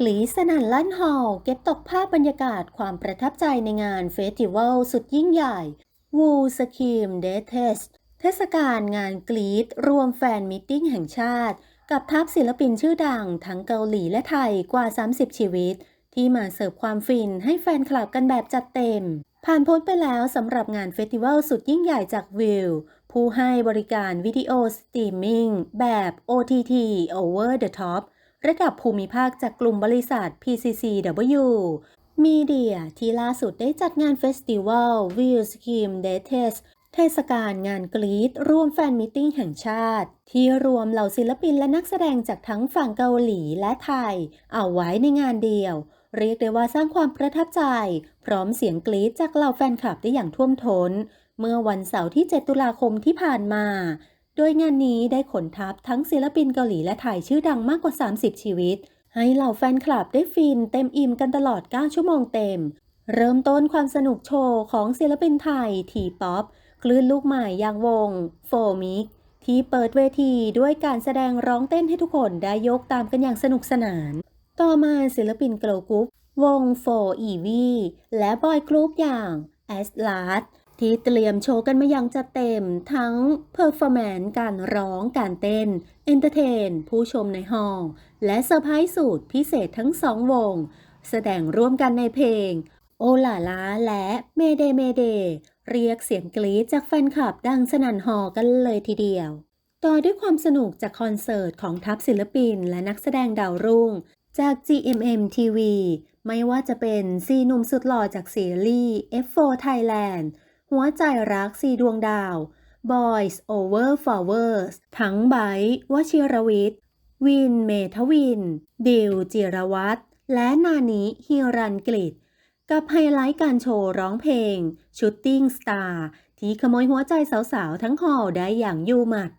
กลีสนั่นลั่นฮอลเก็บตกภาพบรรยากาศความประทับใจในงานเฟสติวัลสุดยิ่งใหญ่วูสกีมเดทเทสเทศกาลงานกรีดรวมแฟนมิทติ้งแห่งชาติ กับทัพศิลปินชื่อดัง ทั้งเกาหลีและไทยกว่า 30 ชีวิต ที่มาเสิร์ฟความฟินให้แฟนคลับกันแบบจัดเต็ม ผ่านพ้นไปแล้วสำหรับงานเฟสติวัลสุดยิ่งใหญ่จากวิว ผู้ให้บริการวิดีโอสตรีมมิ่งแบบ OTT Over the Top ระดับภูมิภาคจากกลุ่มบริษัท PCCW มีเดียที่ล่าสุดได้จัดงานเฟสติวัล View Scheme d a t e s เทศกาลงานกรีดร่วมแฟนมิทติ้งแห่งชาติ ที่รวมเหล่าศิลปินและนักแสดงจากทั้งฝั่งเกาหลีและไทย เอาไว้ในงานเดียว เรียกได้ว่าสร้างความประทับใจ พร้อมเสียงกรีดจากเหล่าแฟนคลับได้อย่างท่วมท้น เมื่อวันเสาร์ที่ 7 ตุลาคมที่ผ่านมา โดยงานนี้ได้ขนทัพทั้งศิลปินเกาหลีและไทยชื่อดังมากกว่า 30 ชีวิต ให้เหล่าแฟนคลับได้ฟินเต็มอิ่มกันตลอด 9 ชั่วโมงเต็ม เริ่มต้นความสนุกโชว์ของศิลปินไทยทีป๊อปคลื่นลูกใหม่อย่างวงโฟมิกที่เปิดเวทีด้วยการแสดงร้องเต้นให้ทุกคนได้ยกตามกันอย่างสนุกสนาน ต่อมาศิลปินเกลกรุ๊ปวงโฟอีวีและบอยกรุ๊ปอย่างแอสลาด ที่เตรียมโชว์กันมาอย่างจัดเต็มทั้งเพอร์ฟอร์แมนซ์การร้องการเต้น เอนเตอร์เทน ผู้ชมในฮอลล์และเซอร์ไพรส์สูตรพิเศษทั้งสองวง แสดงร่วมกันในเพลง โอลาลาและเมเดเมเด เรียกเสียงกรี๊ดจากแฟนคลับดังสนั่นหอกันเลยทีเดียว ต่อด้วยความสนุกจากคอนเสิร์ตของทัพศิลปิน และนักแสดงดาวรุ่ง จาก GMM TV ไม่ว่าจะเป็นซีนุ่มสุดหล่อจากซีรีส์ F4 Thailand หัวใจรักสี่ดวงดาว Boys Over Flowers ทั้งไบร์วชิรวิทย์ วินเมทวิน ดิวจิรวัตรและนานิฮิรันกฤษกับไฮไลท์การโชว์ร้องเพลงชุดติ้งสตาร์ที่ขโมยหัวใจสาวๆ ทั้งหอได้อย่างยูหมัด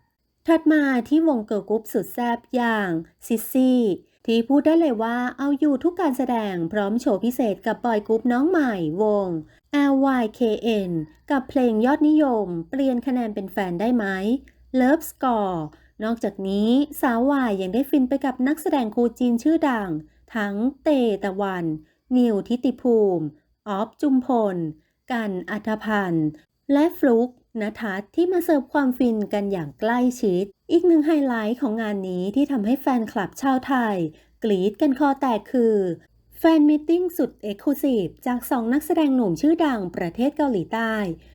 ถัดมาที่วงเกิร์ลกรุ๊ปสุดแซ่บอย่างซิซี่ที่พูดได้เลยว่าเอาอยู่ทุกการแสดงพร้อมโชว์พิเศษกับบอยกรุ๊ปน้องใหม่วง LYKN กับเพลงยอดนิยม เปลี่ยนคะแนนเป็นแฟนได้ไหม Love Score นอกจากนี้สาววายยังได้ฟินไปกับนักแสดงคู่จีนชื่อดัง ทั้งเตตะวัน นิวทิติภูมิ ออฟจุมพล กันอัธพันธ์ และฟลุกนทัศที่มาเสิร์ฟความฟินกันอย่างใกล้ชิด อีกหนึ่งไฮไลท์ของงานนี้ที่ทำให้แฟนคลับชาวไทย กรี๊ดกันคอแตกคือ แฟนมิทติ้งสุดเอ็กซ์คลูซีฟจากสองนักแสดงหนุ่มชื่อดังประเทศเกาหลีใต้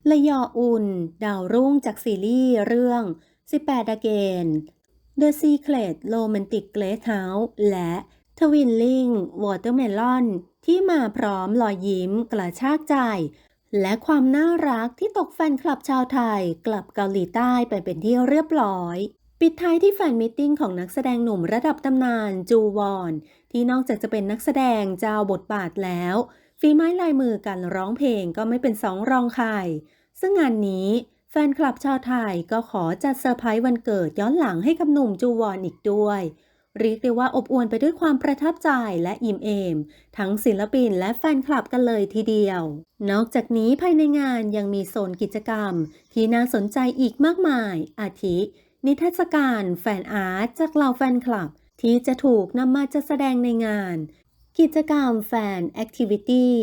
ละยออุน ดาวรุ่งจากซีรีส์เรื่อง 18 Again The Secret Romantic Guest House และ Twinling Watermelon ที่มาพร้อมรอยยิ้มกระชากใจ และความน่ารักที่ตกแฟนคลับชาวไทยกลับเกาหลีใต้ไปเป็นที่เรียบร้อย ปิดท้ายที่แฟนมิทติ้งของนักแสดงหนุ่มระดับตำนานจูวอน ที่นอกจากจะเป็นนักแสดงเจ้าบทบาทแล้วฝีไม้ลายมือการร้องเพลงก็ไม่เป็นสองรองใครซึ่งงานนี้แฟนคลับชาวไทยก็ขอจัดเซอร์ไพรส์วันเกิดย้อนหลังให้กับหนุ่มจูวอนอีกด้วย เรียกได้ว่าอบอวลไปด้วยความประทับใจและอิ่มเอม ทั้งศิลปินและแฟนคลับกันเลยทีเดียว นอกจากนี้ภายในงานยังมีโซนกิจกรรม ที่น่าสนใจอีกมากมาย อาทิ นิทรรศการแฟนอาร์ตจากเหล่าแฟนคลับ ที่จะถูกนำมาจัดแสดงในงาน กิจกรรมแฟนแอคทิวิตี้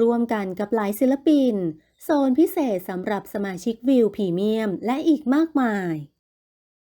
ร่วมกันกับหลายศิลปิน โซนพิเศษสำหรับสมาชิกวิวพรีเมียม และอีกมากมาย